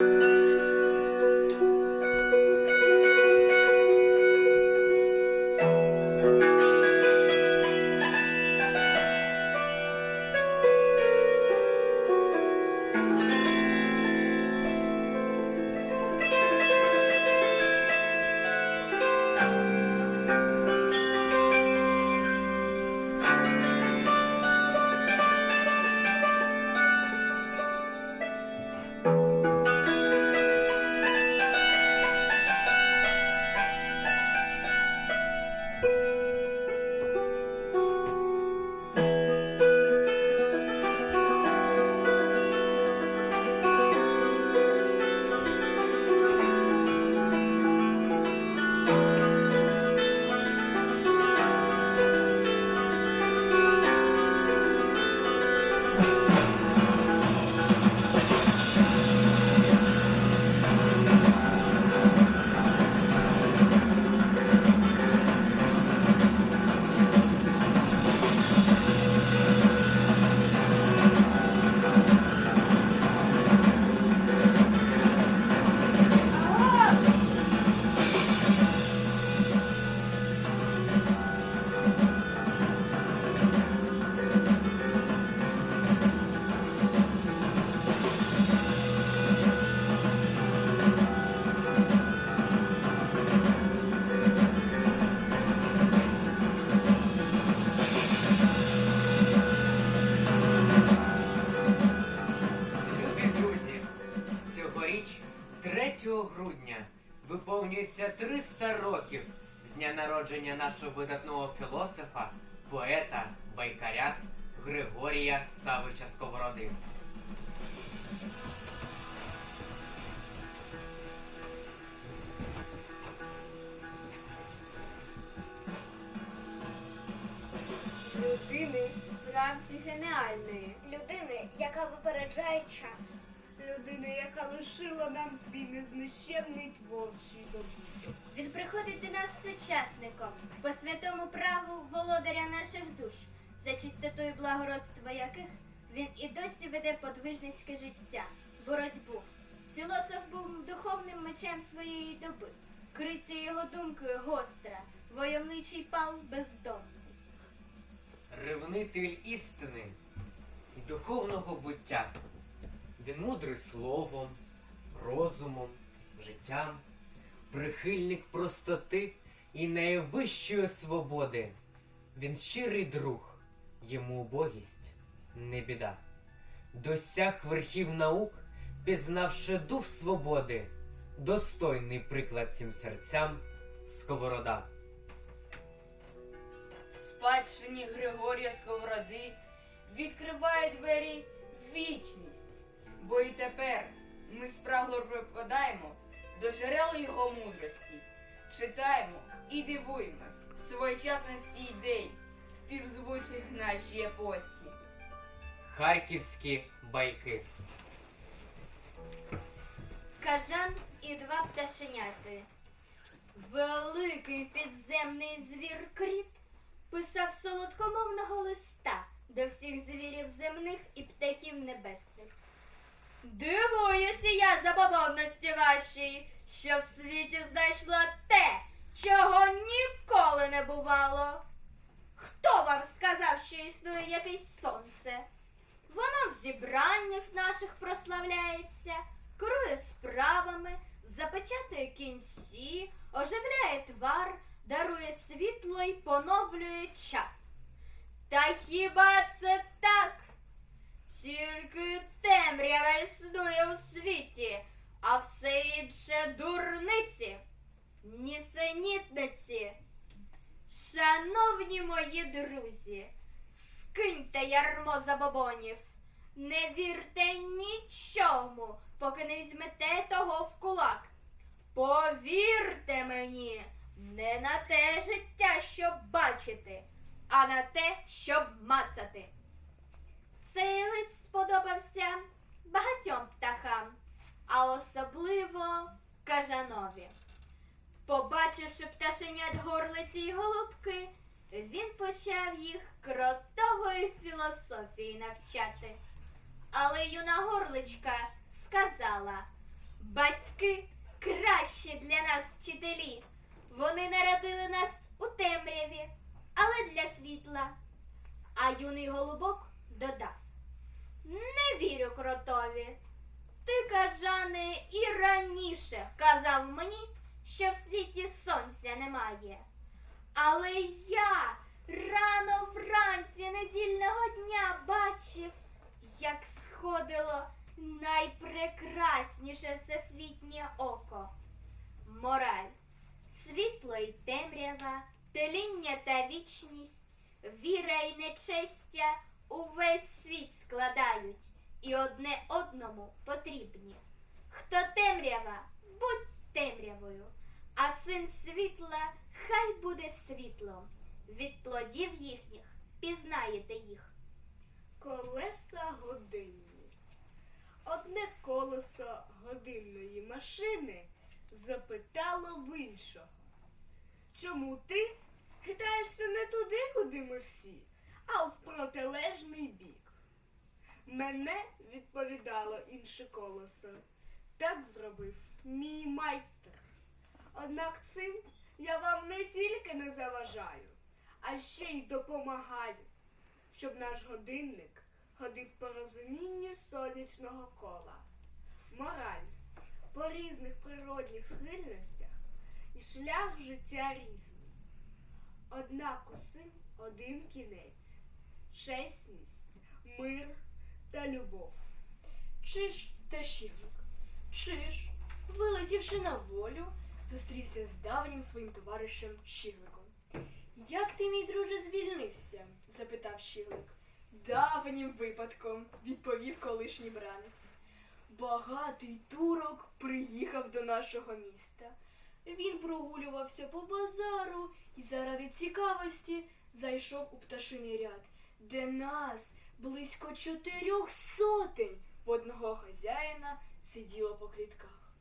you. Грудня, виповнюється 300 років з дня народження нашого видатного філософа, поета, байкаря Григорія Савича Сковороди. Людини справді геніальної. людини, яка випереджає час. Людина, яка лишила нам свій незнищенний творчий добуток. Він приходить до нас сучасником, по святому праву володаря наших душ, за чистотою благородства яких він і досі веде подвижницьке життя, боротьбу. Філософ був духовним мечем своєї доби. Криця його думкою гостра, войовничий пал бездонний. Ревнитель істини і духовного буття. Він мудрий словом, розумом, життям, прихильник простоти і найвищої свободи. Він щирий друг, йому убогість не біда. Досяг верхів наук, пізнавши дух свободи, достойний приклад цим серцям сковорода. Спадщині Григорія Сковороди відкриває двері вічність, бо і тепер ми спрагло припадаємо до джерел його мудрості, читаємо і дивуємось своєчасності ідей, співзвучних нашій епосі. Харківські байки. Кажан і два пташеняти. Великий підземний звір кріт писав солодкомовного листа до всіх звірів земних і птахів небесних. Дивуюся я забобонності вашій, що в світі знайшла те, чого ніколи не бувало. Хто вам сказав, що існує якесь сонце? Воно в зібраннях наших прославляється, керує справами, запечатує кінці, оживляє твар, дарує світло й поновлює час. Та хіба це так? Тільки темрява існує у світі, а все інше дурниці, нісенітниці. Шановні мої друзі, скиньте ярмо забобонів. Не вірте нічому, поки не візьмете того в кулак. Повірте мені, не на те життя, щоб бачити, а на те, щоб мацати. Цей лист сподобався багатьом птахам, а особливо кажанові. Побачивши пташенят горлиці й голубки, він почав їх кротової філософії навчати. Але юна горличка сказала: Батьки кращі для нас вчителі. Вони народили нас у темряві, але для світла. А юний голубок додав: Не вірю кротові. Ти, кажане, і раніше казав мені, що в світі сонця немає. Але я рано вранці недільного дня бачив, як сходило найпрекрасніше всесвітнє око. Мораль, світло й темрява, теління та вічність, віра й нечестя увесь світ складають і одне одному потрібні. Хто темрява, будь темрявою, а син світла хай буде світлом. Від плодів їхніх пізнаєте їх. Колеса годинні. Одне колесо годинної машини запитало в іншого. Чому ти хитаєшся не туди, куди ми всі, а в протилежний бік? Мене відповідало інше колесо. Так зробив мій майстер. Однак цим я вам не тільки не заважаю, а ще й допомагаю щоб наш годинник ходив по розумінню сонячного кола. Мораль по різних природних схильностях і шлях життя різний. Однак усім один кінець чесність, мир та любов. Чиж та щівник. Чиж, вилетівши на волю, зустрівся з давнім своїм товаришем Щівником. Як ти, мій друже, звільнився? запитав Щівник. Давнім випадком, відповів колишній бранець. Багатий турок приїхав до нашого міста. Він прогулювався по базару і заради цікавості зайшов у пташиний ряд, де нас близько чотирьох сотень в одного хазяїна сиділо по клітках.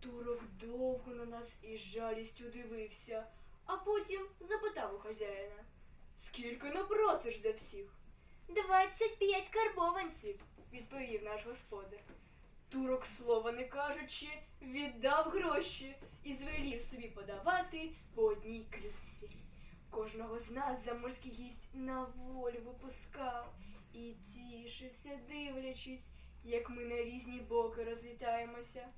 Турок довго на нас із жалістю дивився, а потім запитав у хазяїна. Скільки напросиш за всіх? Двадцять п'ять карбованців, відповів наш господар. Турок, слова не кажучи, віддав гроші і звелів собі подавати по одній клітці. Кожного з нас заморський гість на волю випускав і тішився, дивлячись, як ми на різні боки розлітаємося.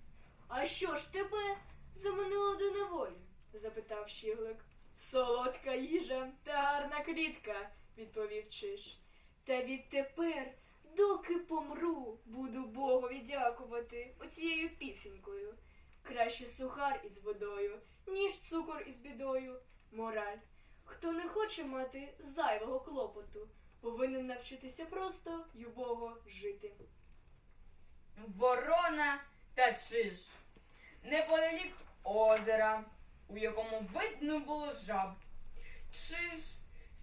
А що ж тебе заманило до неволі? запитав Щіглик. Солодка їжа та гарна клітка, відповів Чиж. Та відтепер, доки помру, буду Богові дякувати оцією пісенькою. Краще сухар із водою, ніж цукор із бідою. Мораль. Хто не хоче мати зайвого клопоту, повинен навчитися просто й убого жити. Ворона та чиж. Неподалік озера, у якому видно було жаб. Чиж,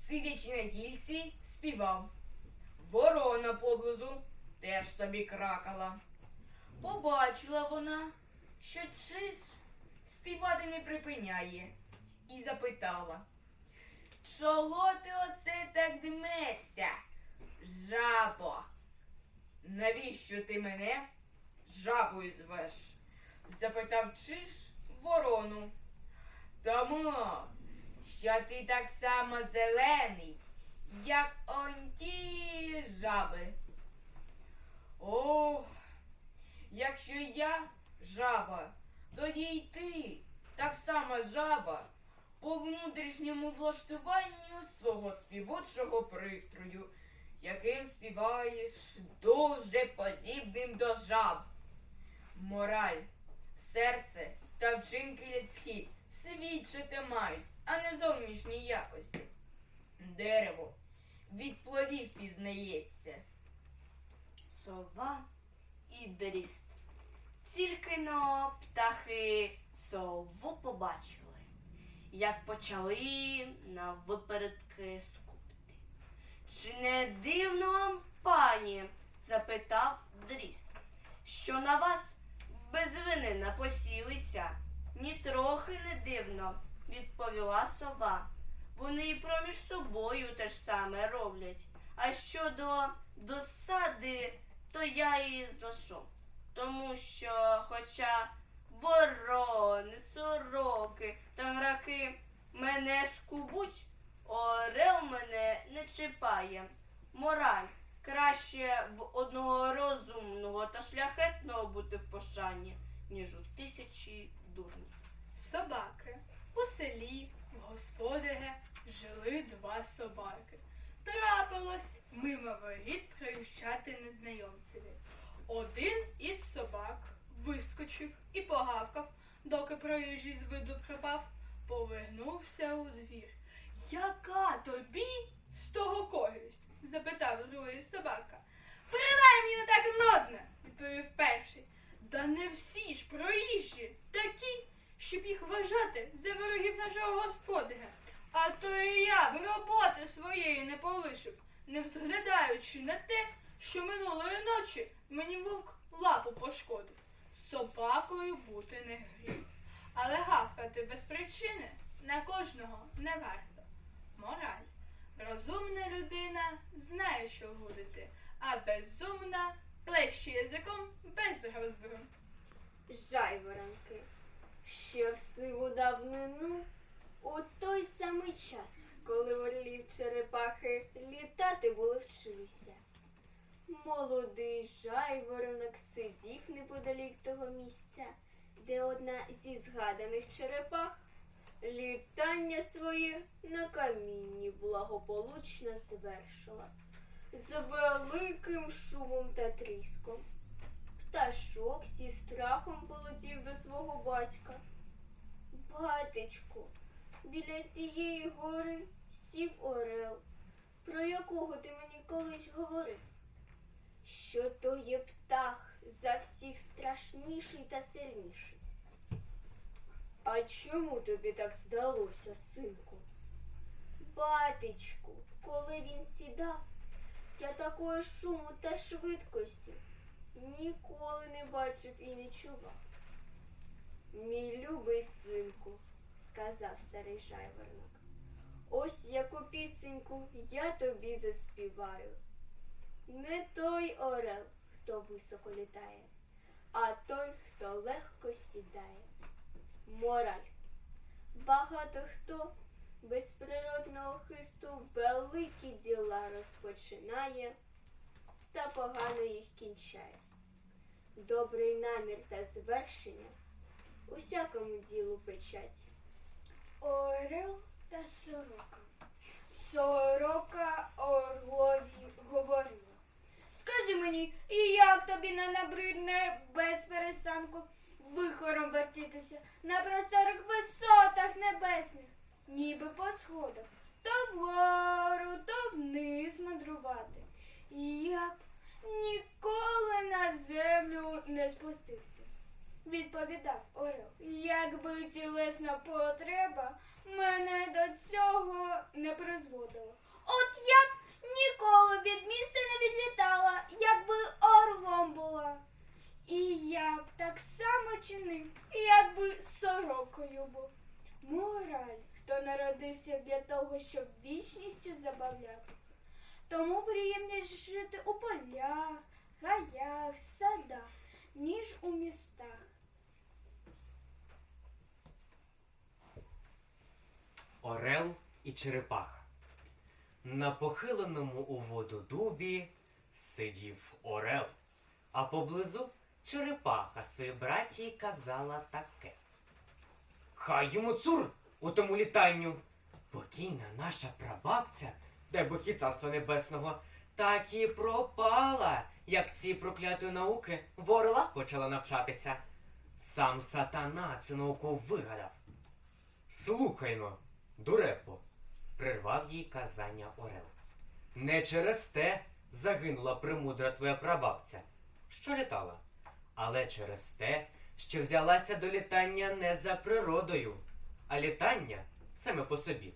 сидячи на гільці, співав. Ворона поблизу теж собі кракала. Побачила вона, що чиж співати не припиняє, і запитала. Чого ти оце так дмешся, жабо? Навіщо ти мене жабою звеш? запитав Чиж ворону. Тому, що ти так само зелений, як он ті жаби. Ох, якщо я жаба, тоді й ти так само жаба по внутрішньому влаштуванню свого співочого пристрою, яким співаєш дуже подібним до жаб. Мораль, серце та вчинки людські свідчити мають, а не зовнішні якості. Дерево від плодів пізнається. Сова і дріст. Тільки но птахи сову побачили, як почали на випередки скупти. Чи не дивно вам, пані? запитав дріст, що на вас без вини напосілися. Ні трохи не дивно, відповіла сова. Вони і проміж собою те ж саме роблять. А щодо досади, то я її зношу. тому що, хоча ворони, сороки та граки мене скубуть, орел мене не чіпає. Мораль краще в одного розумного та шляхетного бути в пошані, ніж у тисячі дурнів. Собаки. У селі, в господаря жили два собаки. Трапилось мимо воріт проїжджати незнайомцеві. Один із собак вискочив і погавкав, доки проїжджий з виду пропав, повернувся у двір. Яка тобі з того користь? запитав другий собака. Передай мені не так нудно, відповів перший. Да не всі ж проїжджі такі, щоб їх вважати за ворогів нашого господаря. А то і я б роботи своєї не полишив, не взглядаючи на те, що минулої ночі мені вовк лапу пошкодив. Собакою бути не гріх. Але гавкати без причини на кожного не варто. Мораль. Розумна людина знає, що гудити, а безумна плеще язиком без розбору. Жайворонки, що в сиву давнину, у той самий час, коли орлів черепахи літати були вчилися. Молодий жайворонок місця, де одна зі згаданих черепах літання своє на камінні благополучно звершила. З великим шумом та тріском. Пташок зі страхом полетів до свого батька. Батечку, біля цієї гори сів орел, про якого ти мені колись говорив. Що то є птах за всіх страшніший та сильніший. А чому тобі так здалося, синку? Батечку, коли він сідав, я такої шуму та швидкості ніколи не бачив і не чував. Мій любий синку, сказав старий жайворонок, ось яку пісеньку я тобі заспіваю. Не той орел, хто високо літає, а той, хто легко сідає. Мораль. Багато хто без природного хисту великі діла розпочинає та погано їх кінчає. Добрий намір та звершення усякому ділу печать. Орел та сорока. Сорока орлові говорила. Скажи мені, і як тобі не набридне без перестанку вихором вертітися на просторих висотах небесних, ніби по сходах, то вгору, то вниз мандрувати. І я б ніколи на землю не спустився. Відповідав Орел, якби тілесна потреба мене до цього не призводила. От я б ніколи від міста не відлітала, якби орлом була. І я б так само чинив, якби сорокою був. Мораль, хто народився для того, щоб вічністю забавлятися. Тому приємніше жити у полях, гаях, садах, ніж у містах. Орел і черепаха. На похиленому у воду дубі сидів орел, а поблизу черепаха своїй братії казала таке. Хай йому цур у тому літанню. Покійна наша прабабця, дай Бог царства небесного, так і пропала, як ці прокляті науки в почала навчатися. Сам сатана цю науку вигадав. Слухайно, дурепо, прервав їй казання Орел. Не через те загинула премудра твоя прабабця, що літала, але через те, що взялася до літання не за природою, а літання саме по собі,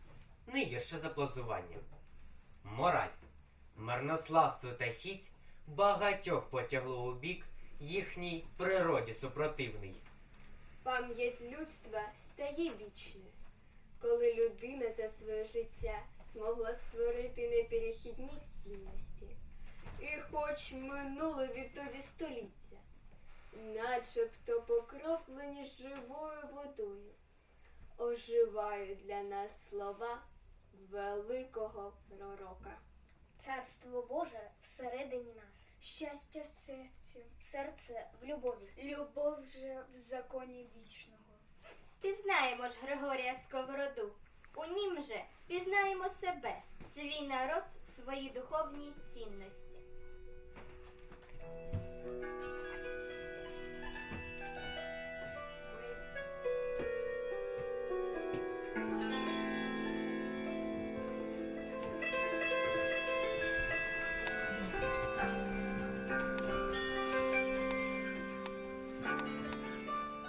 не гірше за плазування. Мораль, марнославство та хіть багатьох потягло у бік їхній природі супротивний. Пам'ять людства стає вічною, коли людина за своє життя змогла створити неперехідні цінності. І хоч минуло відтоді століття, начебто покроплені живою водою, оживають для нас слова великого пророка. Царство Боже всередині нас. Щастя в серці, серце в любові. Любов же в законі вічного. Пізнаємо ж Григорія Сковороду. У нім же пізнаємо себе, свій народ, свої духовні цінності.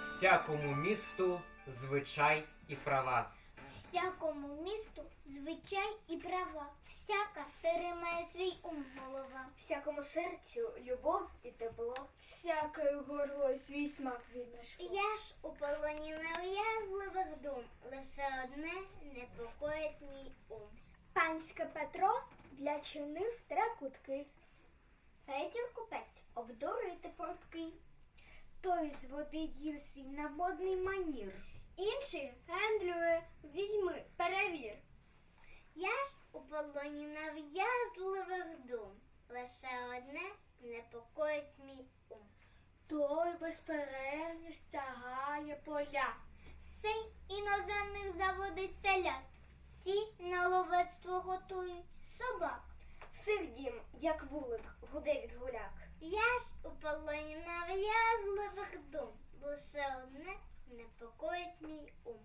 Всякому місту звичай і права. Всякому місту звичай і права. Всяка тримає свій ум голова. Всякому серцю любов і тепло. Всякою горою свій смак віднайшло. Я ж у полоні нав'язливих дум, лише одне непокоїть мій ум. Панське Петро для чинив тракутки. Федір купець обдурити портки. Той з води дів свій на модний манір. Інший гендлює, візьми, перевір. Я ж у полоні нав'язливих дум, лише одне непокоїть мій ум. Той безперервно стягає поля. Сей іноземних заводить телят. Ці на ловецтво готують собак. Сих дім, як вулик, гуде від гуляк. Я ж у полоні нав'язливих дум, лише одне непокоїть мій ум.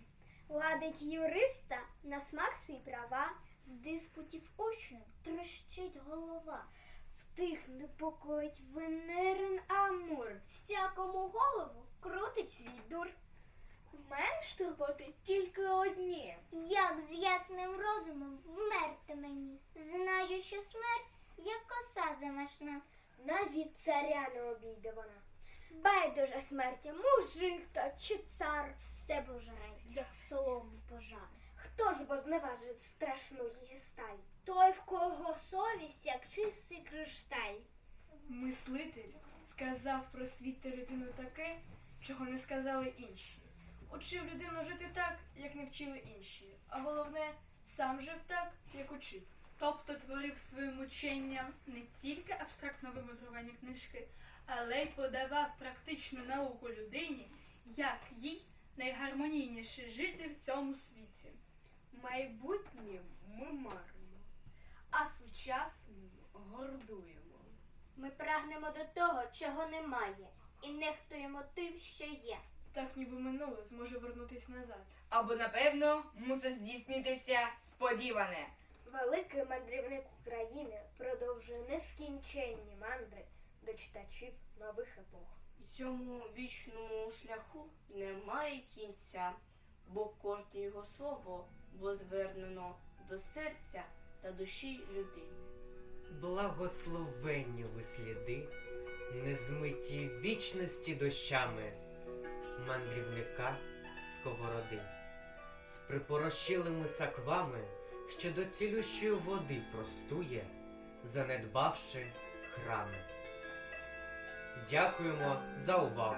Ладить юриста на смак свій права, з диспутів учнів трещить голова. В тих непокоїть венерин Амур, всякому голову крутить свій дур. В мене турботи тільки одні. Як з ясним розумом вмерти мені? Знаю, що смерть як коса замашна. Навіть царя не обійде вона. Байдуже смерті, мужик та чи цар все пожере, як солому пожар. Хто ж бо зневажить страшну її сталь? Той, в кого совість, як чистий кришталь. Мислитель сказав про світ та людину таке, чого не сказали інші. Учив людину жити так, як не вчили інші, а головне, сам жив так, як учив. Тобто творив своїм ученням не тільки абстрактно вимудровані книжки, але й подавав практичну науку людині, як їй найгармонійніше жити в цьому світі. Майбутнім ми маримо, а сучасним гордуємо. Ми прагнемо до того, чого немає, і нехтуємо тим, що є. Так ніби минуле зможе вернутись назад. Або, напевно, мусить здійснитися сподіване. Великий мандрівник України продовжує нескінченні мандри до читачів нових епох. І цьому вічному шляху немає кінця, бо кожне його слово було звернено до серця та душі людини. Благословенні ви сліди, незмиті вічності дощами мандрівника сковороди, з припорошилими саквами, що до цілющої води простує, занедбавши храми. Дякуємо за увагу.